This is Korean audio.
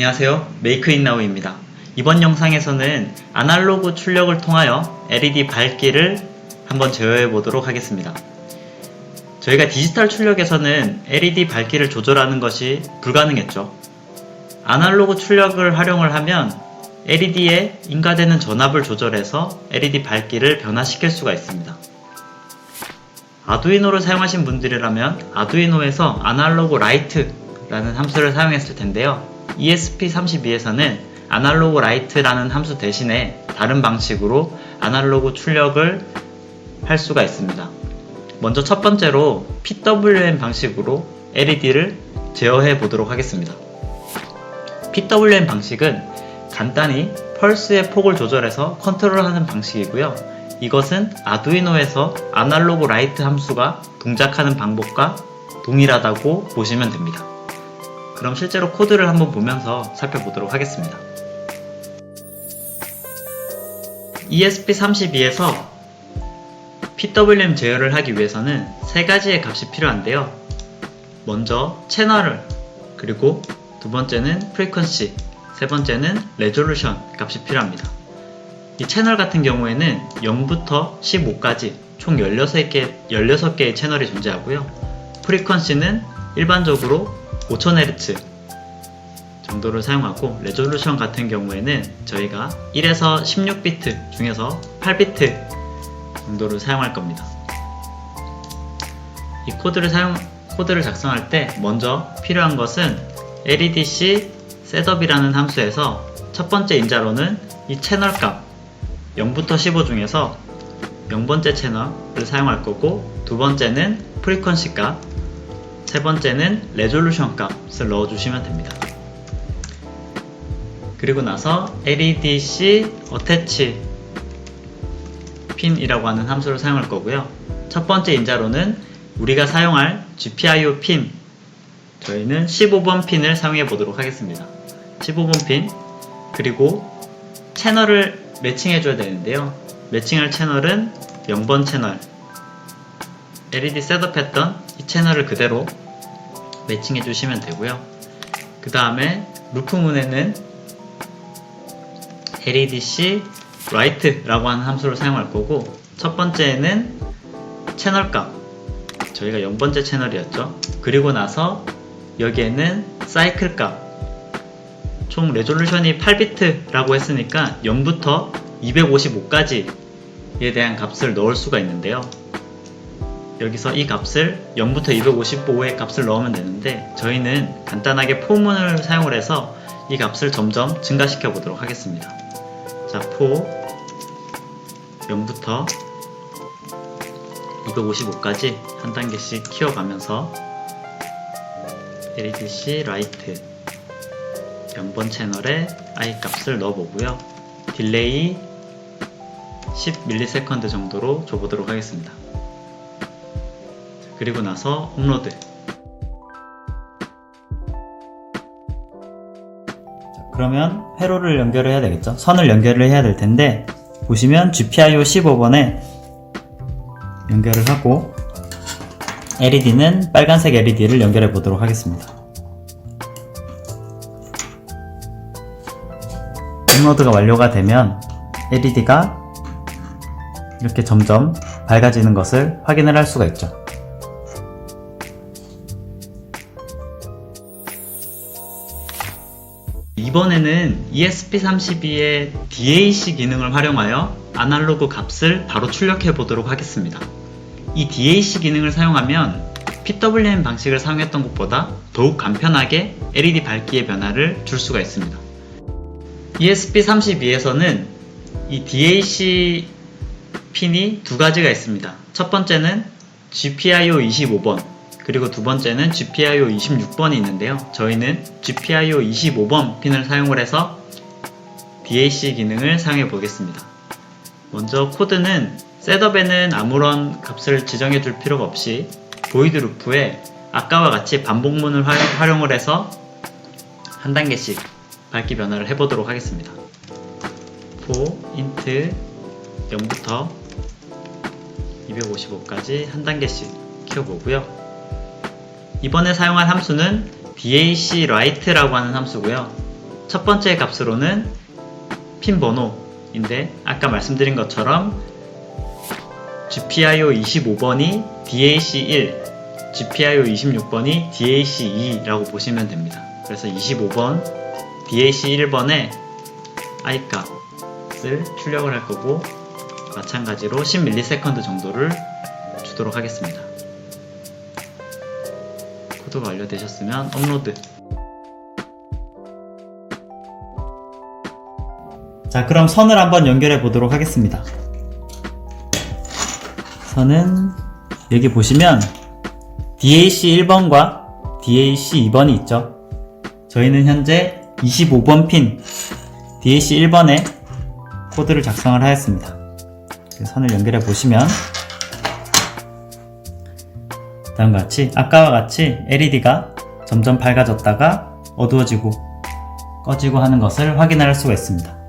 안녕하세요. 메이크인나우입니다. 이번 영상에서는 아날로그 출력을 통하여 LED 밝기를 한번 제어해 보도록 하겠습니다. 저희가 디지털 출력에서는 LED 밝기를 조절하는 것이 불가능했죠. 아날로그 출력을 활용을 하면 LED에 인가되는 전압을 조절해서 LED 밝기를 변화시킬 수가 있습니다. 아두이노를 사용하신 분들이라면 아두이노에서 아날로그 라이트 라는 함수를 사용했을 텐데요. ESP32에서는 아날로그 라이트라는 함수 대신에 다른 방식으로 아날로그 출력을 할 수가 있습니다. 먼저 첫 번째로 PWM 방식으로 LED를 제어해 보도록 하겠습니다. PWM 방식은 간단히 펄스의 폭을 조절해서 컨트롤하는 방식이고요. 이것은 아두이노에서 아날로그 라이트 함수가 동작하는 방법과 동일하다고 보시면 됩니다. 그럼 실제로 코드를 한번 보면서 살펴보도록 하겠습니다. ESP32에서 PWM 제어를 하기 위해서는 세 가지의 값이 필요한데요. 먼저 채널을, 그리고 두 번째는 프리퀀시, 세 번째는 레졸루션 값이 필요합니다. 이 채널 같은 경우에는 0부터 15까지 총 16개, 16개의 채널이 존재하고요. 프리퀀시는 일반적으로 5000Hz 정도를 사용하고 레졸루션 같은 경우에는 저희가 1에서 16비트 중에서 8비트 정도를 사용할 겁니다. 이 코드를 사용 코드를 작성할 때 먼저 필요한 것은 LEDC 셋업이라는 함수에서 첫 번째 인자로는 이 채널 값 0부터 15 중에서 0번째 채널을 사용할 거고 두 번째는 프리퀀시 값, 세 번째는 레졸루션 값을 넣어주시면 됩니다. 그리고 나서 LEDC attach 핀이라고 하는 함수를 사용할 거고요. 첫 번째 인자로는 우리가 사용할 GPIO 핀 저희는 15번 핀을 사용해 보도록 하겠습니다. 15번 핀 그리고 채널을 매칭해 줘야 되는데요. 매칭할 채널은 0번 채널 LED 셋업 했던 이 채널을 그대로 매칭해 주시면 되고요. 그 다음에 루프 문에는 LEDC write라고 하는 함수를 사용할 거고 첫 번째는 채널 값 저희가 0번째 채널이었죠. 그리고 나서 여기에는 사이클 값 총 레졸루션이 8비트라고 했으니까 0부터 255까지에 대한 값을 넣을 수가 있는데요. 여기서 이 값을 0부터 255의 값을 넣으면 되는데 저희는 간단하게 포문을 사용을 해서 이 값을 점점 증가시켜 보도록 하겠습니다. 자, 포 0부터 255까지 한 단계씩 키워가면서 LEDC 라이트 0번 채널에 I 값을 넣어보고요. 딜레이 10ms 정도로 줘보도록 하겠습니다. 그리고 나서 업로드 그러면 회로를 연결을 해야 되겠죠? 선을 연결을 해야 될 텐데 보시면 GPIO 15번에 연결을 하고 LED는 빨간색 LED를 연결해 보도록 하겠습니다. 업로드가 완료가 되면 LED가 이렇게 점점 밝아지는 것을 확인을 할 수가 있죠. 이번에는 ESP32의 DAC 기능을 활용하여 아날로그 값을 바로 출력해 보도록 하겠습니다. 이 DAC 기능을 사용하면 PWM 방식을 사용했던 것보다 더욱 간편하게 LED 밝기의 변화를 줄 수가 있습니다. ESP32에서는 이 DAC 핀이 두 가지가 있습니다. 첫 번째는 GPIO 25번, 그리고 두 번째는 GPIO 26번이 있는데요. 저희는 GPIO 25번 핀을 사용을 해서 DAC 기능을 사용해 보겠습니다. 먼저 코드는 셋업에는 아무런 값을 지정해 줄 필요가 없이 보이드 루프에 아까와 같이 반복문을 활용, 을 해서 한 단계씩 밝기 변화를 해보도록 하겠습니다. for int 0부터 255까지 한 단계씩 키워보고요. 이번에 사용할 함수는 DAC write라고 하는 함수고요. 첫 번째 값으로는 핀 번호인데 아까 말씀드린 것처럼 GPIO 25번이 DAC1, GPIO 26번이 DAC2라고 보시면 됩니다. 그래서 25번, DAC1번에 I 값을 출력을 할 거고 마찬가지로 10ms 정도를 주도록 하겠습니다. 코드가 완료되셨으면 업로드. 자 그럼 선을 한번 연결해 보도록 하겠습니다. 선은 여기 보시면 DAC 1번과 DAC 2번이 있죠. 저희는 현재 25번 핀 DAC 1번에 코드를 작성을 하였습니다. 그 선을 연결해 보시면 다음과 같이 아까와 같이 LED가 점점 밝아졌다가 어두워지고 꺼지고 하는 것을 확인할 수가 있습니다.